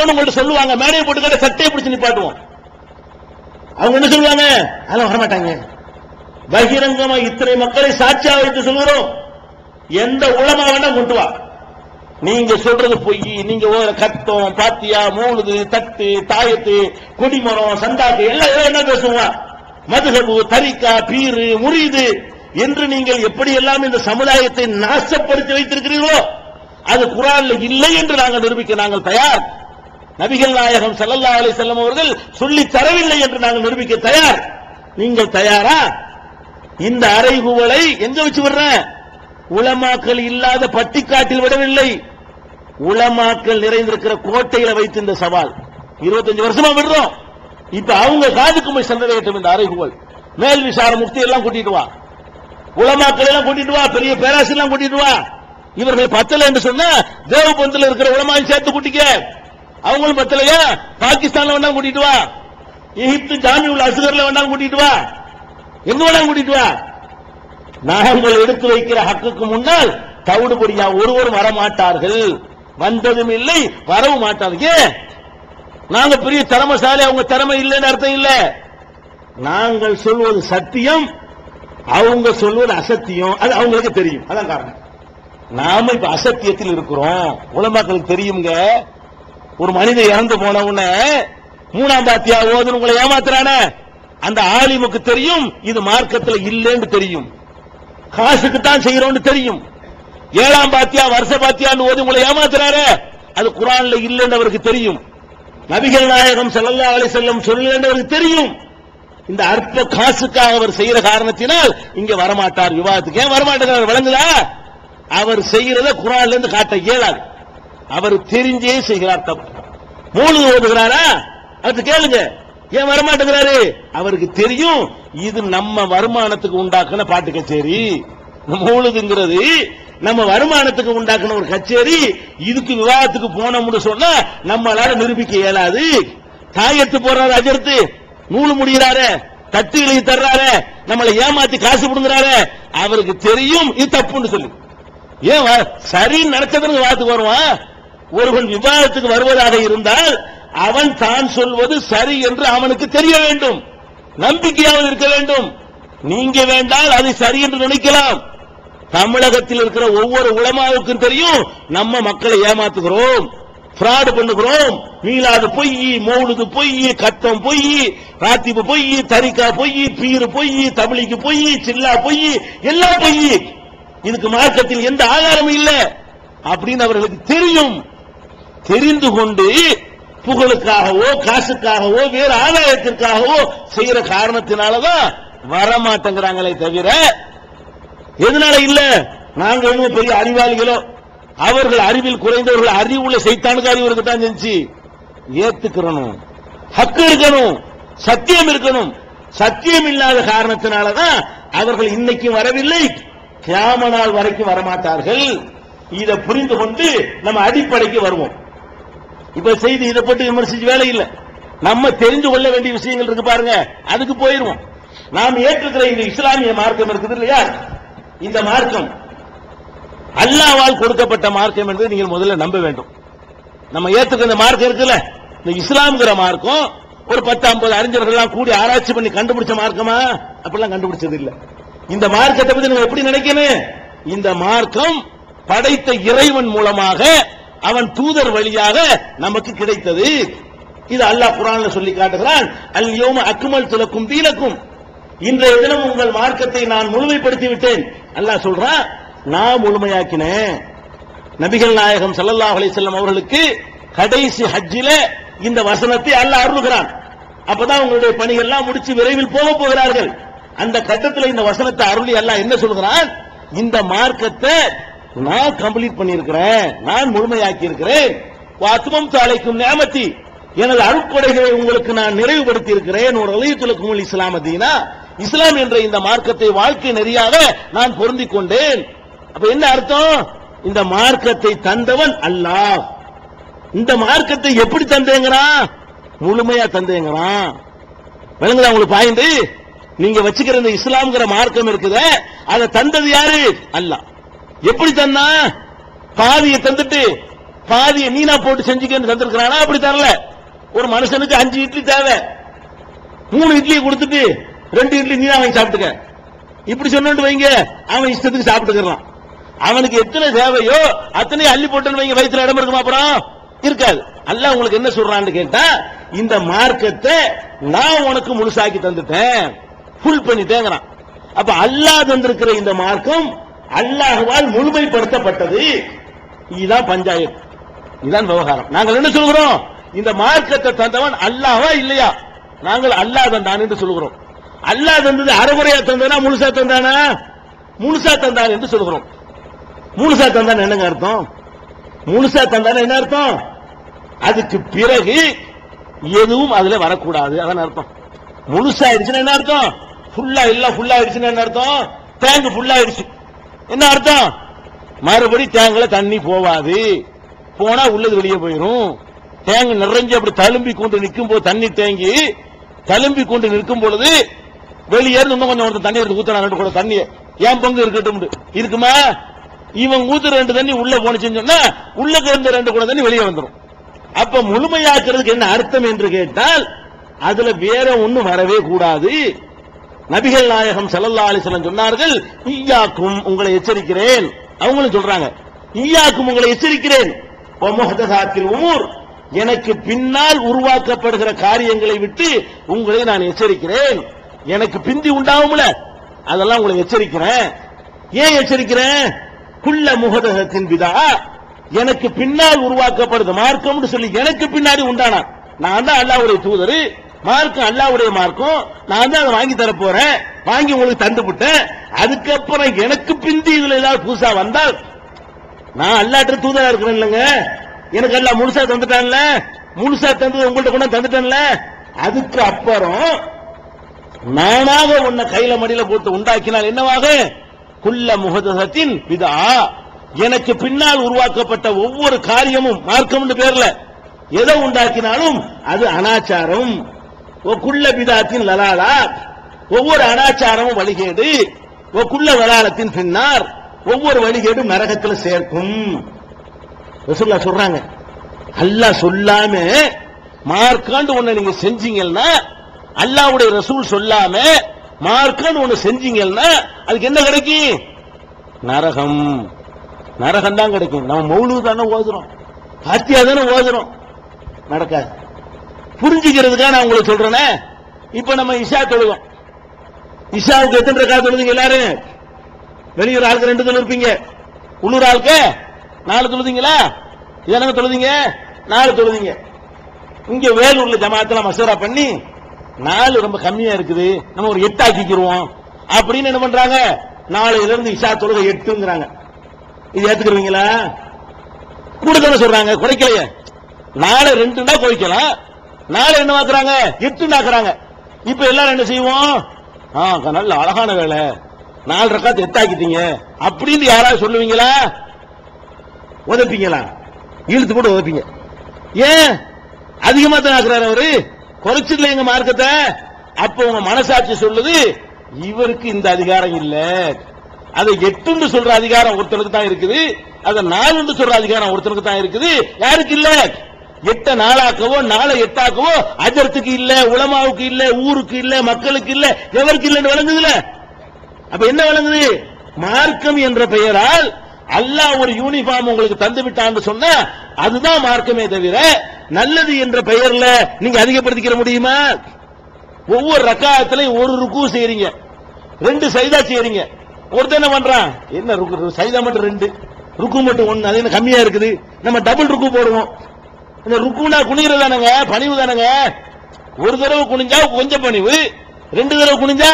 உங்கள்ட்ட சொல்லுவாங்க மேடையை போட்டு சட்டையை பிடிச்சு நிப்பாட்டுவோம். அவங்க என்ன சொல்லுவாங்க? அதெல்லாம் வரமாட்டாங்க. பகிரங்கமா இத்தனை மக்களை சாட்சியா வைத்து சொல்கிறோம் எந்த உளமா வேணா கொண்டு வா. நீங்க சொல்றது பொய் நீங்க கத்தம் பாத்தியா மூழுது தட்டு தாயத்து கொடிமரம் சந்தாக்கு எல்லாம் என்ன பேசுவா மதுகபு தரிக்கா பீரு முறியுது. என்று நீங்கள் எப்படி எல்லாம் இந்த சமுதாயத்தை நாசப்படுத்தி வைத்திருக்கிறீர்களோ அது குரான்ல இல்லை என்று நாங்கள் நிரூபிக்க நாங்கள் தயார். நபிகள் நாயகம் ஸல்லல்லாஹு அலி செல்லம் அவர்கள் சொல்லி தரவில்லை என்று நாங்கள் நிரூபிக்க தயார். நீங்கள் தயாரா? இந்த அறைகூவலை எங்க வச்சு விடுறேன் உளமாக்கல் இல்லாத பட்டிக்காட்டில் விடவில்லை. உளமாக்கல் நிறைந்திருக்கிற கோட்டையில வைத்து இந்த சவால். 25 வருஷமா விடுறோம். இப்ப அவங்க காதுக்கு போய் சென்றடையட்டும் இந்த அறைகூவல் மேல் விசார முக்தி எல்லாம் கூட்டிட்டு வா. உளமாக்கள் எல்லாம் கூட்டிட்டு வா. பெரிய பேராசி எல்லாம் கூட்டிட்டு வா. இவர்கள் பத்தல என்று சொன்னா தேவபந்தில் இருக்கிற உலமாவை சேர்த்து கூட்டிக்க. அவங்களும் பத்தலையா? பாகிஸ்தான்ல வேணாலும் கூட்டிட்டு வா. எகிப்து ஜாமி உள்ள அசுகர்ல வேணாலும் கூட்டிட்டு வா. எங்க வேணா கூட்டிட்டு வா. நாங்கள் எடுத்து வைக்கிற ஹக்குக்கு முன்னால் தவிடுபடியா ஒருவரும் வரமாட்டார்கள். வந்ததும் இல்லை வரவும் மாட்டார்கள். ஏன்? நாங்க பெரிய திறமசாலி அவங்க திறமை இல்லைன்னு அர்த்தம் இல்ல. நாங்கள் சொல்வது சத்தியம் அவங்க சொல்வது அசத்தியம். அது அவங்களுக்கு தெரியும். அதான் காரணம். நாம இப்ப அசத்தியத்தில் இருக்கிறோம். உலமாக்களுக்கு தெரியுங்க ஒரு மனிதன் இறந்து போன உடனே மூணாம் பாத்தியா ஓதுன்னு உங்களை ஏமாத்துறானே? அந்த ஆலிமுக்கு தெரியும் இது மார்க்கத்தில் இல்லைன்னு தெரியும். காசுக்கு தான் செய்யறோம்னு தெரியும். ஏழாம் பாத்தியா வருஷ பாத்தியான்னு ஓதி உங்களை ஏமாத்துறாரு? அது குரான்ல இல்லைன்னு அவருக்கு தெரியும். நபிகள் நாயகம் செல்லல்லா அலை வஸல்லம் சொல்லலன்னு அவருக்கு தெரியும். இந்த அற்ப காசுக்காக அவர் செய்யற காரணத்தினால் இங்க வரமாட்டார். விவாதத்துக்கு ஏன் வரமாட்டார் விளங்குதா? அவர் செய்யறத குரான்ல இருந்து காட்ட இயலாது. அவர் தெரிஞ்சே செய்கிறார் தப்பு. மூணு ஓதுகிறாரா அது கேளுங்க. ஏன் வரமாட்டேங்கிறாரு? அவருக்கு தெரியும் இது நம்ம வருமானத்துக்கு உண்டாக்குன பாட்டு கச்சேரி. மூழுதுங்கிறது நம்ம வருமானத்துக்கு உண்டாக்குன ஒரு கச்சேரி. இதுக்கு விவாதத்துக்கு போனோம்னு சொன்னா நம்மளால நிரூபிக்க இயலாது. தாயத்து போறாரு அஜர்த்து நூலு முடிகிறாரு தட்டு இழுகி தர்றாரு நம்மளை ஏமாத்தி காசு கொடுங்குறாரு அவருக்கு தெரியும் இது தப்புன்னு சொல்லி. ஏன் சரி சரின்னு வாத்துக்கு வருவான்? ஒருவன் விவாதத்துக்கு வருவதாக இருந்தால் அவன் தான் சொல்வது சரி என்று அவனுக்கு தெரிய வேண்டும். நம்பிக்கையாவது இருக்க வேண்டும். நீங்க வேண்டால் அது சரி என்று நினைக்கலாம். தமிழகத்தில் இருக்கிற ஒவ்வொரு உலமாவுக்கும் தெரியும் நம்ம மக்களை ஏமாத்துகிறோம் ஃப்ராடு பண்ணுகிறோம். மீளாது பொய் மௌலுது பொய் கத்தம் பொய் ராத்திபு பொய் தரிக்கா பொய் பீரு பொய் தமிழிக்கு பொய் சில்லா பொய் எல்லாம் பொய் இதுக்கு மார்க்கத்தில் எந்த ஆதாரமும் இல்லை. அப்படின்னு அவர்களுக்கு தெரியும். தெரிந்து கொண்டு புகழுக்காகவோ காசுக்காகவோ வேறு ஆதாயத்திற்காகவோ செய்யற காரணத்தினாலதான் வரமாட்டேங்கிறாங்களே தவிர எதனால இல்ல? நாங்க இன்னும் பெரிய அறிவாளிகளோ. அவர்கள் அறிவில் குறைந்தவர்கள் அறிவுள்ள செய்தானுக்கு அறிவு இருக்கத்தான் செஞ்சு ஏத்துக்கிறணும் ஹக்கு இருக்கணும். சத்தியம் இருக்கணும். சத்தியம் இல்லாத காரணத்தினாலதான் அவர்கள் இன்னைக்கும் வரவில்லை. கியாம நாள் வரைக்கும் வரமாட்டார்கள். இதை புரிந்து கொண்டு நம்ம அடிப்படைக்கு வருவோம். இப்ப செய்தி இதை போட்டு விமர்சிச்சு வேலை இல்லை. நம்ம தெரிந்து கொள்ள வேண்டிய விஷயங்கள் இருக்கு பாருங்க. அதுக்கு போயிருவோம். நாம் ஏற்றுக்கிற இந்த இஸ்லாமிய மார்க்கம் இருக்குது இல்லையா? இந்த மார்க்கம். அல்லாவால் கொடுக்கப்பட்ட மார்க்கம் என்பதை நீங்கள் முதல்ல நம்ப வேண்டும். நம்ம ஏத்துக்கிற இந்த மார்க்கம் இருக்குல்ல? இந்த இஸ்லாம்ங்கிற மார்க்கம் ஒரு பத்து ஐம்பது அறிஞர்கள்லாம் கூடி ஆராய்ச்சி பண்ணி கண்டுபிடிச்ச மார்க்கமா? அப்படிலாம் கண்டுபிடிச்சது இல்லை. இந்த மார்க்கத்தை பத்தி நீங்க எப்படி நினைக்கணும்? இந்த மார்க்கம் படைத்த இறைவன் மூலமாக அவன் தூதர் வழியாக நமக்கு கிடைத்தது. இது அல்லாஹ் குரான்ல சொல்லி காட்டுகிறான். அல் யோம அக்குமல் துலக்கும் தீலக்கும் இன்றைய தினம் உங்கள் மார்க்கத்தை நான் முழுமைப்படுத்தி விட்டேன் அல்லாஹ் சொல்றான் நான் முழுமையாக்கினேன். நபிகள் நாயகம் சல்லல்லாஹ் அலிசல்லம் அவர்களுக்கு கடைசி ஹஜ்ஜில இந்த வசனத்தை அல்லாஹ் அருளுகிறான். அப்பதான் உங்களுடைய பணிகள்லாம் முடிச்சு விரைவில் போக போகிறார்கள். அந்த கட்டத்தில் இந்த வசனத்தை அருளி அல்லாஹ் என்ன சொல்கிறான்? இந்த மார்க்கத்தை நான் கம்ப்ளீட் பண்ணியிருக்கிறேன். நான் முழுமையாக்கி இருக்கிறேன் வாத்துமம் தாளைக்கும் நேமத்தி எனது அருட்கொடைகளை உங்களுக்கு நான் நிறைவுபடுத்தி இருக்கிறேன் ஒரு அலையத்துலக்கும் இஸ்லாம் தீனா. இஸ்லாம் என்ற இந்த மார்க்கத்தை வாழ்க்கை நெறியாக நான் பொருந்திக் கொண்டேன். அப்ப என்ன அர்த்தம்? இந்த மார்க்கத்தை தந்தவன் அல்லாஹ். இந்த மார்க்கத்தை எப்படி தந்தேங்கிறான்? முழுமையா தந்தேங்கிறான். விளங்குதா உங்களுக்கு பாயிண்ட் நீங்க வச்சுக்கிற இந்த இஸ்லாம்ங்கிற மார்க்கம் இருக்குதே அதை தந்தது யாரு? அல்லாஹ். எப்படி தந்தா பாதியை தந்துட்டு பாதியை நீனா போட்டு செஞ்சுக்கன்னு தந்திருக்கிறானா? அப்படி தரல. ஒரு மனுஷனுக்கு அஞ்சு இட்லி தேவை. மூணு இட்லி கொடுத்துட்டு ரெண்டு இட்லி நீனா வாங்கி சாப்பிட்டுக்க. இப்படி சொன்னு வைங்க அவன் இஷ்டத்துக்கு சாப்பிட்டுக்கிறான். அவனுக்கு எத்தனை தேவையோ அத்தனை அள்ளி போட்டுன்னு வைங்க வயிற்றுல இடம் இருக்குமா அப்புறம்? இருக்காது. அல்லாஹ் உங்களுக்கு என்ன சொல்றான்னு கேட்டா இந்த மார்க்கத்தை நான் உனக்கு முழுசாக்கி தந்துட்டேன். ஃபுல் பண்ணிட்டேங்கிறான். அப்ப அல்லாஹ் தந்திருக்கிற இந்த மார்க்கம் அல்லாஹுவால் முழுமைப்படுத்தப்பட்டது. இதுதான் பஞ்சாயத்து. இதுதான் விவகாரம். நாங்கள் என்ன சொல்கிறோம்? இந்த மார்க்கத்தை தந்தவன் அல்லாஹா இல்லையா? நாங்கள் அல்லாஹ் தந்தான் என்று சொல்கிறோம். அல்லாஹ் தந்தது அரைகுறையா தந்தானா முழுசா தந்தானா? முழுசா தந்தான் என்று சொல்கிறோம். முழுசா தந்தான் என்னங்க அர்த்தம்? முழுசா தந்தான என்ன அர்த்தம்? அதுக்கு பிறகு எதுவும் அதுல வரக்கூடாது. அதான் அர்த்தம். முழுசா ஆயிடுச்சுன்னா என்ன அர்த்தம்? ஃபுல்லா இல்ல ஃபுல்லா ஆயிடுச்சுன்னா என்ன அர்த்தம்? டேங்க் ஃபுல்லா ஆயிடுச்சு. என்ன அர்த்தம்? மறுபடி டேங்க்ல தண்ணி போவாது. போனா உள்ளது வெளியே போயிடும் டேங்க் நிறைஞ்சு அப்படி தழும்பி கொண்டு நிற்கும் போது தண்ணி தேங்கி தழும்பி கொண்டு நிற்கும் பொழுது வெளியே இருந்து இன்னும் கொஞ்சம் ஒருத்தர் தண்ணி எடுத்து ஊத்துறான் ரெண்டு கூட தண்ணி. ஏன் பங்கு இருக்கட்டும் இருக்குமா? இவன் ஊத்துற ரெண்டு தண்ணி உள்ள போனுச்சுன்னு சொன்னா உள்ள இருந்த ரெண்டு கூட தண்ணி வெளியே வந்துடும் அப்ப முழுமையாக்குறதுக்கு என்ன அர்த்தம் என்று கேட்டால் அதுல வேற ஒண்ணும் வரவே கூடாது. நபிகள் நாயகம் ஸல்லல்லாஹு அலிசலம் சொன்னார்கள் ஈயாக்கும் உங்களை எச்சரிக்கிறேன். அவங்களும் சொல்றாங்க ஈயாக்கும் உங்களை எச்சரிக்கிறேன். உமூர். எனக்கு பின்னால் உருவாக்கப்படுகிற காரியங்களை விட்டு உங்களை நான் எச்சரிக்கிறேன். எனக்கு பிந்தி உண்டாகும்ல அதெல்லாம் உங்களை எச்சரிக்கிறேன். ஏன் எச்சரிக்கிறேன்? குள்ள முகதகத்தின் விதா எனக்கு பின்னால் உருவாக்கப்படுது மார்க்கம்னு சொல்லி எனக்கு பின்னாடி உண்டானான். நான் தான் அல்லாவுடைய தூதரு. மார்க்கும் அல்லாவுடைய மார்க்கும் நான் தான் அதை வாங்கி தர போறேன் வாங்கி உங்களுக்கு தந்து விட்டேன். அதுக்கப்புறம் எனக்கு பிந்தி இதுல ஏதாவது புதுசா வந்தால் நான் அல்லாட்டு தூதரா இருக்கிறேன் இல்லைங்க. எனக்கு எல்லாம் முழுசா தந்துட்டான்ல. முழுசா தந்தது உங்கள்ட்ட கூட தந்துட்டேன்ல. அதுக்கு அப்புறம் நானாக உன்னை கையில மடியில போட்டு உண்டாக்கினால் என்னவாக? குள்ள முகதத்தின் விதா எனக்கு பின்னால் உருவாக்கப்பட்ட ஒவ்வொரு காரியமும் மார்க்கம்னு பேர்ல. எதை உண்டாக்கினாலும் அது அனாச்சாரம். ஓ குள்ள பிதாத்தின் லலாலா ஒவ்வொரு அனாச்சாரமும் வழிகேடு. ஒக்குள்ள வலாலத்தின் பின்னார். ஒவ்வொரு வழிகேடும் நரகத்துல சேர்க்கும். ரசூல்லா சொல்றாங்க. அல்லாஹ் சொல்லாம மார்க்காண்டு ஒண்ணு நீங்க செஞ்சீங்கன்னா அல்லாவுடைய ரசூல் சொல்லாம மார்க்காண்டு ஒண்ணு செஞ்சீங்கன்னா அதுக்கு என்ன கிடைக்கும் நரகம். நரகம் தான் கிடைக்கும். நம்ம மௌலு தானே ஓதுறோம். பாத்தியா தானே ஓதுறோம். நடக்காது. புரிஞ்சுக்கிறதுக்காக நான் உங்களுக்கு சொல்றேனே? இப்ப நம்ம இஷா தொழுவோம். இஷாவுக்கு எத்தனை ரக்கா தொழுதுங்க எல்லாரும்? வெளியூர் ஆளுக்கு ரெண்டு தொழில் இருப்பீங்க உள்ளூர் ஆளுக்கு நாலு தொழுதுங்களா? இதெல்லாம் தொழுதீங்க? நாலு தொழுதிங்க. இங்க வேலூர்ல ஜமாத்துல மசோரா பண்ணி நாலு ரொம்ப கம்மியா இருக்குது. நம்ம ஒரு எட்டு ஆக்கிக்கிருவோம் அப்படின்னு என்ன பண்றாங்க? நாளையில இருந்து இஷா தொழுகை எட்டுங்கிறாங்க. இது ஏத்துக்கிறீங்களா கூட தானே சொல்றாங்க. குறைக்கலையே. நாளை ரெண்டுனா குறைக்கலாம். நாளை என்ன ஆக்குறாங்க எத்துண்டாக்குறாங்க ஆக்குறாங்க. இப்ப எல்லாரும் என்ன செய்வோம்? ஆ நல்ல அழகான வேலை. நாலு ரக்காத்து எத்தாக்கிட்டீங்க அப்படின்னு யாராவது சொல்லுவீங்களா? உதப்பீங்களா? இழுத்து போட்டு உதப்பீங்க. ஏன்? அதிகமா தான் ஆக்குறாரு அவரு. குறைச்சிடல எங்க மார்க்கத்தை? அப்ப உங்க மனசாட்சி சொல்லுது இவருக்கு இந்த அதிகாரம் இல்ல. அதை எட்டுன்னு சொல்ற அதிகாரம் ஒருத்தனுக்கு தான் இருக்குது. அதை நாலுன்னு சொல்ற அதிகாரம் ஒருத்தனுக்கு தான் இருக்குது. யாருக்கு இல்ல? எட்ட நாளாக்கவோ நாளை எட்டாக்கவோ அஜரத்துக்கு இல்ல உலமாவுக்கு இல்ல ஊருக்கு இல்ல மக்களுக்கு இல்ல எவருக்கு இல்லன்னு வழங்குதுல அப்ப என்ன விளங்குது? மார்க்கம் என்ற பெயரால் அல்லாஹ் ஒரு யூனிஃபார்ம் உங்களுக்கு தந்து விட்டான்னு சொன்னா அதுதான் மார்க்கமே தவிர நல்லது என்ற பெயர்ல நீங்க அதிகப்படுத்திக்கிற முடியுமா? ஒவ்வொரு ரக்காயத்திலையும் ஒரு ருக்கு செய்றீங்க. ரெண்டு சைதா செய்றீங்க. ஒருத்தன் என்ன பண்றான்? என்ன ருக்கு சைதா மட்டும் ரெண்டு ருக்கு மட்டும் ஒன்னு அது என்ன கம்மியா இருக்குது? நம்ம டபுள் ருக்கு போடுவோம். இந்த ருக்குனா குனிகிறது தானங்க? பணிவு தானங்க? ஒரு தடவை குனிஞ்சா கொஞ்சம் பணிவு ரெண்டு தடவை குனிஞ்சா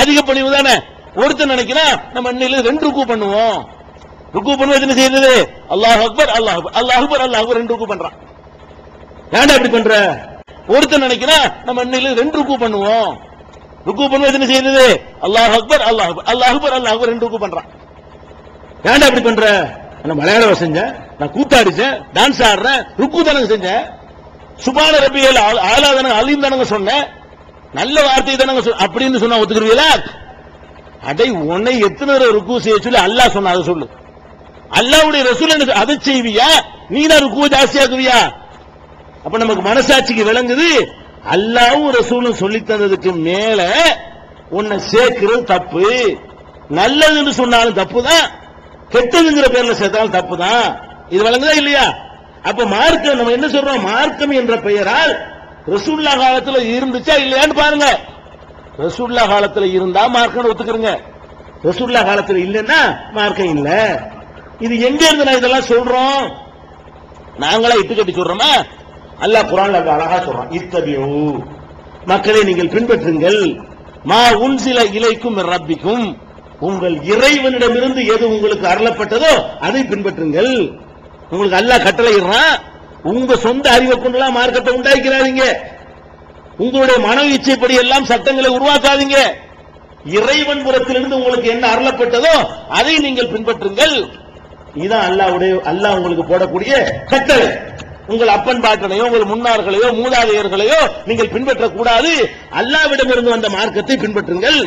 அதிக பணிவு தானே? ஒருத்தர் நினைக்கிறான் நம்ம இன்னையில ரெண்டு ருக்கு பண்ணுவோம். ருக்கு பண்ணுவது என்ன செய்யறது? அல்லாஹ் அக்பர் அல்லாஹ் அக்பர் அல்லாஹ் அக்பர் அல்லாஹ் அக்பர் ரெண்டு ருக்கு பண்றான். ஏன்டா இப்படி பண்ற? ஒருத்தர் நினைக்கிறான் நம்ம இன்னையில ரெண்டு ருக்கு பண்ணுவோம். ருக்கு பண்ணுவது என்ன செய்யறது? அல்லாஹ் அக்பர் அல்லாஹ் அக்பர் அல்லாஹ் அக்பர் அல்லாஹ் அக்பர் ரெண்டு ருக்கு பண்றான். ஏன்டா இப்படி பண்ற? நான் மலையாளம் செஞ்சேன் நான் கூத்தாடிச்சேன் டான்ஸ் ஆடுறேன் ருக்கு தானங்க செஞ்சேன். சுபான ரபிகள் ஆலாதனங்க அலீம் தானங்க சொன்னேன். நல்ல வார்த்தை தானங்க அப்படின்னு சொன்னா ஒத்துக்கிறீங்களா அடை உன்னை எத்தனை தடவை ருக்கு செய்ய சொல்லி அல்லாஹ் சொன்ன அதை சொல்லு. அல்லாவுடைய ரசூல் எனக்கு அதை செய்வியா? நீ தான் ருக்கு ஜாஸ்தியாக்குவியா அப்ப நமக்கு மனசாட்சிக்கு விளங்குது அல்லாவும் ரசூலும் சொல்லி தந்ததுக்கு மேல உன்னை சேர்க்கிறது தப்பு. நல்லதுன்னு சொன்னாலும் தப்பு தான் கெட்டதுங்கிற பேர்ல சேர்த்தாலும் தப்பு தான் இது வழங்குதா இல்லையா? அப்ப மார்க்கம் நம்ம என்ன சொல்றோம்? மார்க்கம் என்ற பெயரால் ரசூல்லா காலத்துல இருந்துச்சா இல்லையான்னு பாருங்க. ரசூல்லா காலத்துல இருந்தா மார்க்கம் ஒத்துக்கிறங்க. ரசூல்லா காலத்துல இல்லைன்னா மார்க்கம் இல்ல. இது எங்க இருந்து நான் இதெல்லாம் சொல்றோம்? நாங்களா இட்டு கட்டி சொல்றோமா? அல்லா குரான்ல அழகா சொல்றோம் இத்தபியூ மக்களை நீங்கள் பின்பற்றுங்கள். மா உன் சில இலைக்கும் ரப்பிக்கும். உங்கள் இறைவனிடமிருந்து எது உங்களுக்கு அருளப்பட்டதோ அதை பின்பற்றுங்கள். உங்களுக்கு அல்லாஹ் கட்டளையிடுறான் உங்க சொந்த அறிவை கொண்டுலாம் மார்க்கத்தை உண்டாக்கிறாதீங்க. உங்களுடைய மன இச்சைப்படி எல்லாம் சட்டங்களை உருவாக்காதீங்க. இறைவன் புறத்திலிருந்து உங்களுக்கு என்ன அருளப்பட்டதோ அதை நீங்கள் பின்பற்றுங்கள். இதுதான் அல்லாவுடைய அல்லாஹ் உங்களுக்கு போடக்கூடிய கட்டளை. உங்கள் அப்பன் பாட்டனையோ உங்கள் முன்னார்களையோ மூதாதையர்களையோ நீங்கள் பின்பற்றக்கூடாது. அல்லாவிடமிருந்து வந்த மார்க்கத்தை பின்பற்றுங்கள்.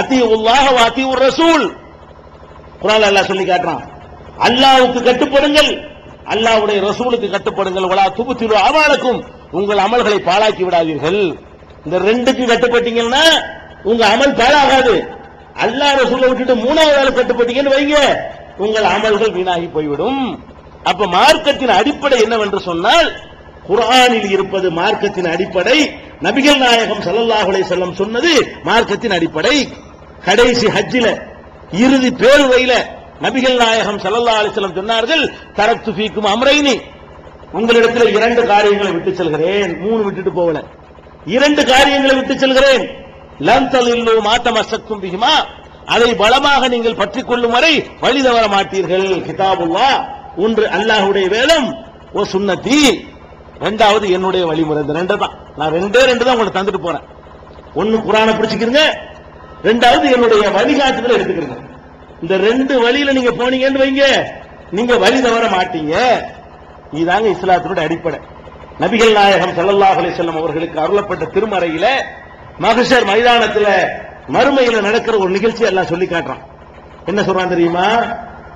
அத்தி உல்லாஹ வாத்தி ஒரு ரசூல் குரான் அல்லாஹ் சொல்லி காட்டுறான். அல்லாவுக்கு கட்டுப்படுங்கள் அல்லாவுடைய ரசூலுக்கு கட்டுப்படுங்கள். வலா துபுத்திரு அமலுக்கும். உங்கள் அமல்களை பாழாக்கி விடாதீர்கள். இந்த ரெண்டுக்கு கட்டுப்பட்டீங்கன்னா உங்க அமல் பாழாகாது. அல்லாஹ் ரசூலை விட்டுட்டு மூணாவது ஆள் கட்டுப்பட்டீங்கன்னு வைங்க. உங்கள் அமல்கள் வீணாகி போய்விடும். அப்ப மார்க்கத்தின் அடிப்படை என்னவென்று சொன்னால் குரானில் இருப்பது மார்க்கத்தின் அடிப்படை. நபிகள் நாயகம் ஸல்லல்லாஹு செல்லம் சொன்னது மார்க்கத்தின் அடிப்படை. கடைசி ஹஜ்ஜில இறுதி பேருவையில நபிகள் நாயகம் ஸல்லல்லாஹு அலிஸ்லம் சொன்னார்கள் தரத்து ஃபீக்கும் அம்ரைனி. உங்களிடத்தில் இரண்டு காரியங்களை விட்டு செல்கிறேன். மூணு விட்டுட்டு போகல. இரண்டு காரியங்களை விட்டு செல்கிறேன். லம் மாத்தம் மாத்தமசக்கும் பிஹிமா. அதை பலமாக நீங்கள் பற்றி கொள்ளும் வரை வழி தவற மாட்டீர்கள். கிதாபுல்லா ஒன்று அல்லாஹுடைய வேதம் ஓ சுண்ணத்தி ரெண்டாவது என்னுடைய வழிமுறை. இந்த ரெண்டு தான். நான் ரெண்டே ரெண்டு தான் உங்களுக்கு தந்துட்டு போறேன். ஒன்னு குரானை பிடிச்சிக்கிறங்க ரெண்டாவது என்னுடைய வழிகாட்டுதலை எடுத்துக்கிறது இந்த ரெண்டு வழியில நீங்க போனீங்கன்னு வைங்க. நீங்க வழி தவற மாட்டீங்க. இதுதாங்க இஸ்லாத்தினுடைய அடிப்படை. நபிகள் நாயகம் சல்லல்லாஹ் அலிசல்லம் அவர்களுக்கு அருளப்பட்ட திருமறையில மகசர் மைதானத்துல மறுமையில நடக்கிற ஒரு நிகழ்ச்சி எல்லாம் சொல்லி காட்டுறான். என்ன சொல்றான் தெரியுமா?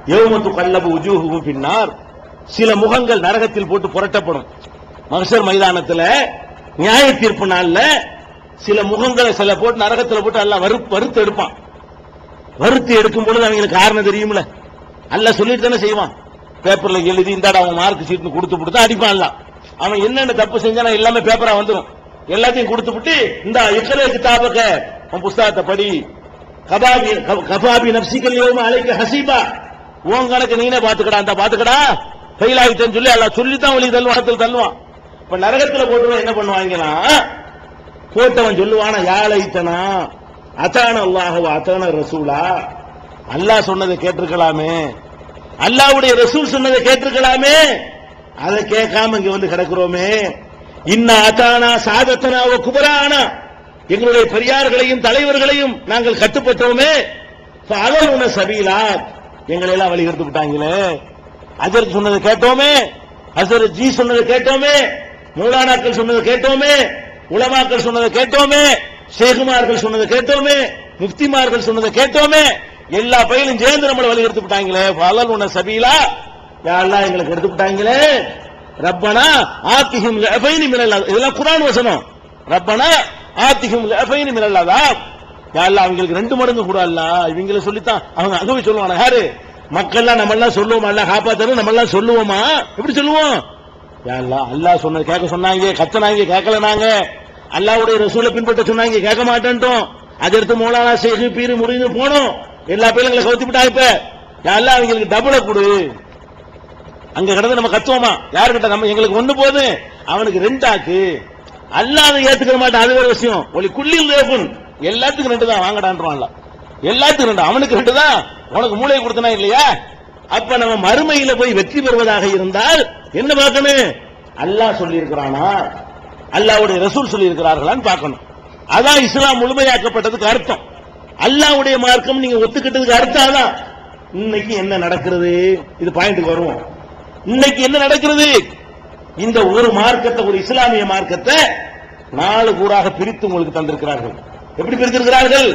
யௌமத்து கல்லபு உஜூஹும் பின்னார் சில முகங்கள் நரகத்தில் போட்டு புரட்டப்படும். மகஷர் மைதானத்துல நியாய தீர்ப்பு நாள்ல சில முகங்களை சில போட்டு நரகத்தில் போட்டு எல்லாம் வறுத்து எடுப்பான். வறுத்து எடுக்கும் பொழுது அவங்களுக்கு காரணம் தெரியும்ல. அல்ல சொல்லிட்டு தானே செய்வான். பேப்பர்ல எழுதி இந்தாடா அவன் மார்க் ஷீட்னு கொடுத்து கொடுத்தா அடிப்பான் எல்லாம். அவன் என்னென்ன தப்பு செஞ்சானா எல்லாமே பேப்பரா வந்துடும் எல்லாத்தையும் கொடுத்து விட்டு இந்த இக்கரை கிதாபக்க உன் புஸ்தகத்தை படி. கபாபி கபாபி நப்சிக்கல் யோம அழைக்க ஹசீபா. உன் கணக்கு நீனே பாத்துக்கடா அந்த பாத்துக்கடா ஃபெயில் ஆகிட்டேன்னு சொல்லி எல்லாம் சொல்லித்தான் வழி தள்ளுவான் தள்ளுவான். இப்ப நரகத்துல போட்டு என்ன பண்ணுவாங்கன்னா போட்டவன் சொல்லுவானா யாழைத்தனா அத்தான அல்லாஹவா அத்தான ரசூலா? அல்லாஹ் சொன்னதை கேட்டிருக்கலாமே. அல்லாஹ்வுடைய ரசூல் சொன்னதை கேட்டிருக்கலாமே. அதை கேட்காம இங்க வந்து கிடக்கிறோமே. இன்ன அத்தானா சாதத்தனா குபரானா? எங்களுடைய பெரியார்களையும் தலைவர்களையும் நாங்கள் கட்டுப்பட்டோமே. அலல் சபீலா எங்களை எல்லாம் வழிகெடுத்து விட்டாங்களே. அஜர் சொன்னதை கேட்டோமே. அசர் ஜி சொன்னதை கேட்டோமே. மூலானாக்கள் சொன்னதை கேட்டோமே. உலமாக்கள் சொன்னதை கேட்டோமே ஷேகுமார்கள் சொன்னதை கேட்டோமே முக்திமார்கள் சொன்னதை கேட்டோமே எல்லா பையனும் சேர்ந்து நம்மளை வழி எடுத்து விட்டாங்களே. பலன் உன்ன சபீலா யாரெல்லாம் எங்களுக்கு எடுத்து விட்டாங்களே. ரப்பனா ஆத்திஹிம் லஃபைனி மினல் இதெல்லாம் குரான் வசனம். ரப்பனா ஆத்திஹிம் லஃபைனி மினல் யாரெல்லாம் அவங்களுக்கு ரெண்டு மடங்கு கூட அல்ல. இவங்களை சொல்லித்தான். அவங்க அங்கே சொல்லுவாங்க யாரு? மக்கள்லாம் நம்ம எல்லாம் சொல்லுவோமா? எல்லாம் காப்பாத்தணும் நம்ம எல்லாம் சொல்லுவோமா? எப்படி சொல்லுவோம்? அல்லாஹ் சொன்னது கேட்க சொன்னாங்க கத்தனாங்க கேட்கல நாங்க அல்லாவுடைய ரசூலை பின்பற்ற சொன்னாங்க கேட்க மாட்டேன்ட்டோம். அது எடுத்து மோலானா சேகு பீரு முடிஞ்சு போனோம். எல்லா பேரும் கவுத்தி விட்டாங்க இப்ப யாரெல்லாம் அவங்களுக்கு டபுளை கொடு. அங்க கிடந்து நம்ம கத்துவோமா? யாருக்கிட்ட? நம்ம எங்களுக்கு ஒண்ணு போது அவனுக்கு ரெண்டாக்கு அல்லாத ஏத்துக்கிற மாட்டான். அது ஒரு விஷயம். ஒளி குள்ளில் லேபுன் எல்லாத்துக்கும் ரெண்டு தான். வாங்கடான்றான்ல எல்லாத்துக்கும் ரெண்டு. அவனுக்கு ரெண்டு தான். உனக்கு மூளையை கொடுத்தனா இல்லையா? அப்ப நம்ம மறுமையில போய் வெற்றி பெறுவதாக இருந்தால் என்ன பார்க்கணும்? அல்லாஹ் சொல்லி இருக்கிறானா அல்லாவுடைய ரசூல் சொல்லி இருக்கிறார்களான்னு பார்க்கணும். அதான் இஸ்லாம் முழுமையாக்கப்பட்டதுக்கு அர்த்தம். அல்லாவுடைய மார்க்கம் நீங்க ஒத்துக்கிட்டதுக்கு அர்த்தம் அதான். இன்னைக்கு என்ன நடக்கிறது? இது பாயிண்ட்டுக்கு வருவோம். இன்னைக்கு என்ன நடக்கிறது? இந்த ஒரு மார்க்கத்தை ஒரு இஸ்லாமிய மார்க்கத்தை நாலு கூறாக பிரித்து உங்களுக்கு தந்திருக்கிறார்கள். எப்படி பிரித்திருக்கிறார்கள்?